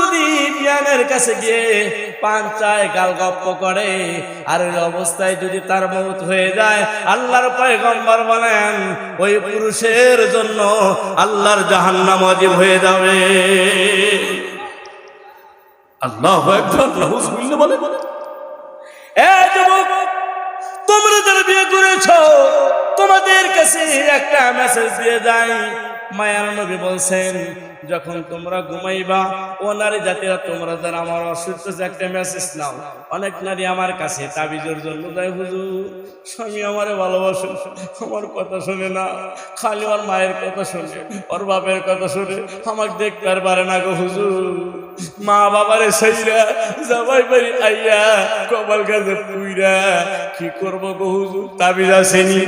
যদি বিয়ানের কাছে গিয়ে পান গাল গপ্প করে, আর ওই অবস্থায় যদি তার মৌত হয়ে যায়, আল্লাহর পয়গম্বর বলেন, ওই পুরুষের জন্য আল্লাহর জাহান্নাম অজীব হয়ে যাবে। আল্লাহ একবার বলে তোমরা যারা বিয়ে করেছ, তোমাদের কাছে একটা মেসেজ দিয়ে যাই। মায়ার নবী বলছেন যখন তোমরা ঘুমাইবা, ও নারী জাতিরা, তোমরা যারা আমার অসুস্থ একটা মেসেজ নাও। অনেক নারী আমার কাছে তাবিজের জন্য যায় হুজুর, স্বামী আমারে ভালোবাসে, আমার কথা শুনে না। খালি ওর মায়ের কথা শুনে, ওর বাপের কথা শুনে। আমাকে দেখতে আর পারে না গো, হুজুর। মা বাবারে সেইরা যাবাই পারি আইয়া কপাল গাছে পুইরা কি করব গো, হুজুর? তাবিজ আসেনি।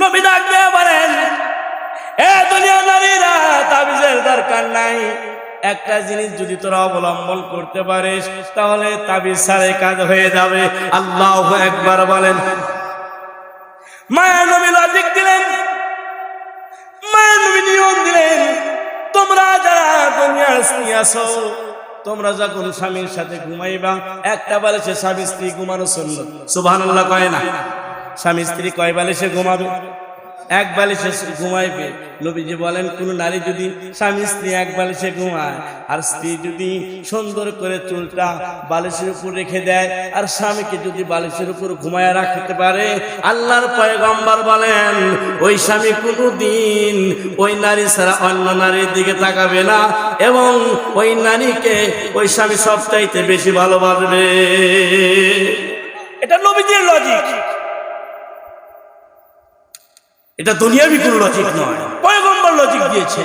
নবী ডাক দিয়ে বলেন এ দুনিয়া নারীরা, তাবিজের দরকার নাই। একটা জিনিস যদি তোরা অবলম্বন করতে পারিস, তাহলে তাবিজ সারে কাজ হয়ে যাবে। আল্লাহ একবার বলেন মায়া নবী লজিক দিলেন মায়া নবী নিয়ম দিলেন, তোমরা যারা স্ত্রী আছো, তোমরা যখন স্বামীর সাথে ঘুমাইবা, একটা বালিশে স্বামী স্ত্রী ঘুমানো শুনল সুবহানাল্লাহ কয় না? স্বামী স্ত্রী কয় বালিশে ঘুমাবে? এক বালিশে ঘুমাইবে। নবীজি বলেন, কোন নারী যদি স্বামী স্ত্রী এক বালিশে ঘুমায়, আর স্ত্রী যদি সুন্দর করে চুলটা বালিশের উপর রেখে দেয়, আর স্বামীকে যদি বালিশের উপর ঘুমায় রাখতে পারে, আল্লাহর পয়গম্বর বলেন, ওই স্বামী কোনোদিন ওই নারী ছাড়া অন্য নারীর দিকে তাকাবে না, এবং ওই নারীকে ওই স্বামী সবচাইতে বেশি ভালোবাসবে। এটা নবীজির লজিক এটা দুনিয়াবি কোনো লজিক নয়। পয়গম্বর লজিক দিয়েছে।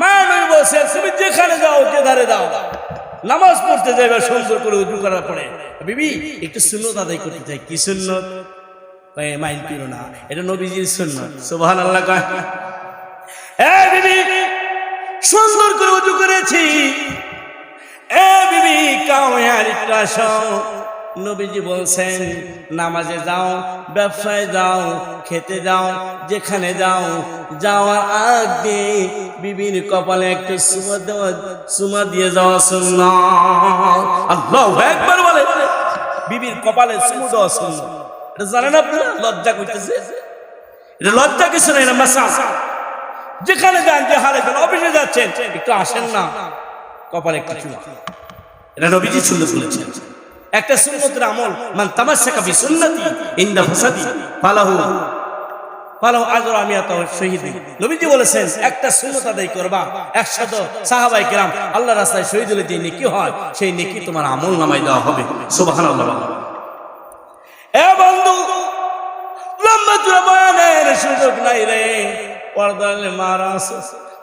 মা নবী তুমি যেখানে যাও যে দাও নামাজ পড়তে যাবে সুন্দর করে উজু করার পরে। বিবি, একটু সুন্নত আদায় করতে চাই। কি সুন্নত? মাইল পিরো না, এটা নবীজির সুন্নত। সুবহান আল্লাহ কয়, এ বিবি, সুন্দর করে উজু করেছি। এ বিবি একটু আসো। নবীজি বলছেন, নামাজে যাও, ব্যবসায় যাও, খেতে যাও, যেখানে যাও, যাওয়ার আগে বিবির কপালে একটু সুমা দেওয়া, সুমা দিয়ে যাওয়া শুননা আল্লাহ একবার বলে। বিবির কপালে সুমু দেওয়া শুননা এটা জানেন আপনারা লজ্জা করতেছে। এটা লজ্জা কিছু নেই না, মাসা। যেখানে যান, যে হারে যান, অফিসে যাচ্ছেন, একটু আসেন না। কপালে একটু এটা নবীজি সুন্দর বলেছেন। একটা সুন্নতের আমল, মান তামাশাকা বি সুন্নতি ইনদা ফাসাদি ফালাহু ফালাহু আজর আমি এত শহীদ। নবীজি বলেছেন, একটা সুন্নত আদায় করবা একশত সাহাবাই কিরাম আল্লাহ রাস্তায় শহীদ হলে যে নেকি হয়, সেই নেকি তোমার আমল নামায় দেওয়া হবে। সুবহানাল্লাহ। এ বন্ধু, লম্বা চূড়া বয়ানের সুযোগ নাই রে। পর্দালে মারা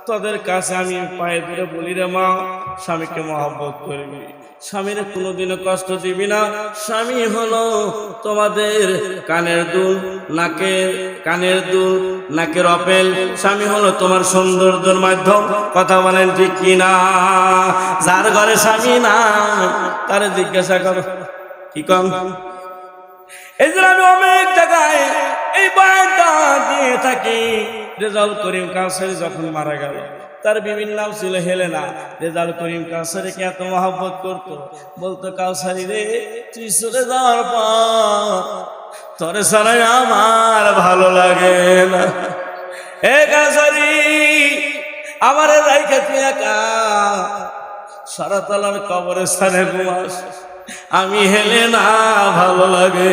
তোদের কাছে আমি পায়ে ধরে বলি রে মা, স্বামীকে মহব্বত করবি। স্বামীর কোনোদিনও কষ্ট দিবি না। স্বামী হলো তোমাদের কানের দুল, নাকের, কানের দুল, নাকের অপেল স্বামী হলো তোমার সৌন্দর্যের মাধ্যম। কথা বলেন ঠিক কিনা? যার ঘরে স্বামী না তারে জিজ্ঞাসা করো। কি কম? এই জন্য আমি অনেক জায়গায় এই দিয়ে থাকি। করিম কাউসারি যখন মারা গেল, তার বিভিন্ন নাম ছিল হেলেনা। রেজাউল করিম এত মহব্বত করতো? বলতো, কাউসারি রে, তুই চলে যাওয়ার পর ছাড়াই আমার ভালো লাগে না। হে কাউসারি, আমার রাইখে তুই একা। সারাতলার কবরস্থানে ঘুমাস। আমি হেলে না, ভালো লাগে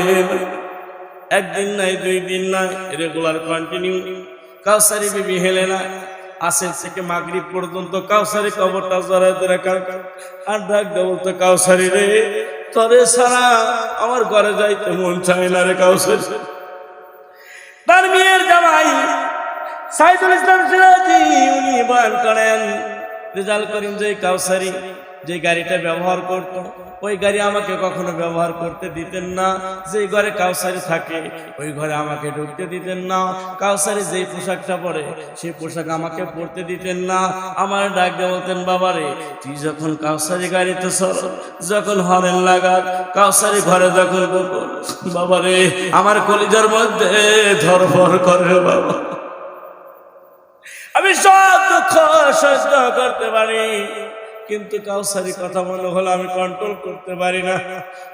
একদিন নাই, দুই দিন নাই রেগুলার কন্টিনিউ কাউসারি বিবি হেলে না। আসেন থেকে মাগরিব পর্যন্ত কাউসারি কবরটা জড়াই ধরে কার? আর ডাক দেবো তো কাউসারি রে তরে সারা আমার ঘরে যাইতে মন চাই না রে কাউসারি। তার মেয়ের জামাই সাইদুল ইসলাম সিরাজি, উনি বয়ান করেন, রেজাল করিম যে কাউসারি যে গাড়িটা ব্যবহার করত, ওই গাড়ি আমাকে কখনো ব্যবহার করতে দিতেন না। যে ঘরে কাউসারি থাকে, ওই ঘরে আমাকে ঢুকতে দিতেন না। কাউসারি যেই পোশাকটা পরে, সেই পোশাক আমাকে পরতে দিতেন না। আমার ডাক বলতেন, বাবারে, তুই যখন কাউসারি গাড়িতে সর যখন হরেন লাগার কাউসারি ঘরে যখন বাবারে, আমার কলিজার মধ্যে ধরফর করে বাবা। আমি সব দুঃখ সহ্য করতে পারি। কিন্তু কাউসারি কথা মনে হলো আমি কন্ট্রোল করতে পারি না।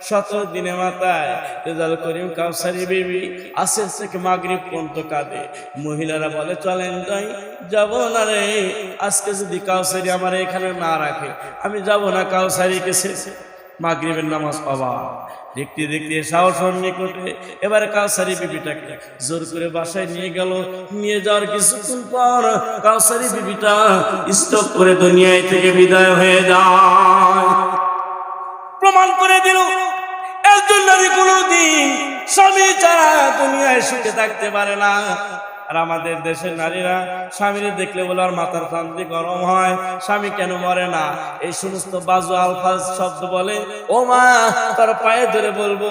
সতেরো দিনে মাথায় রেজাল করিম কাউসারি বেবি আস্তে আস্তে মাগরিব পর্যন্ত কাঁদে। মহিলারা বলে, চলেন তাই যাব না রে। আজকে যদি কাউসারি আমার এখানে না রাখে, আমি যাব না কাউসারিকে শেষে মাগরিবের নামাজ অবাক। দেখতে দেখতে সাহসর নিকটে এবারে কাউসারি বিবিটাকে জোর করে বাসায় নিয়ে গেল। নিয়ে যাওয়ার কিছুক্ষণ পর কাউসারি বিবিটা স্টক করে দুনিয়ায় থেকে বিদায় হয়ে যায়। প্রমাণ করে দিল, একজন নারী কোনোদিন স্বামী ছাড়া দুনিয়ায় সুখে থাকতে পারে না। আর আমাদের দেশের নারীরা স্বামীরে দেখলে বলে আর মাথার কান্তি গরম হয়। স্বামী কেন মরে না? এই সমস্ত বাজু আলফাজ শব্দ বলে, ও মা, তার পায়ে ধরে বলব,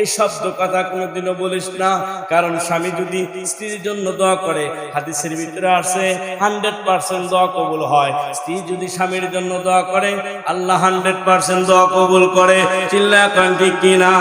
এই শব্দ কথা কোনোদিনও বলিস না। কারণ স্বামী যদি স্ত্রীর জন্য দোয়া করে, হাদিসের ভিতরে আসে, হান্ড্রেড পার্সেন্ট দোয়া কবুল হয়। স্ত্রী যদি স্বামীর জন্য দোয়া করে, আল্লাহ হান্ড্রেড পার্সেন্ট দোয়া কবুল করে। চিল্লা কান্তি কিনা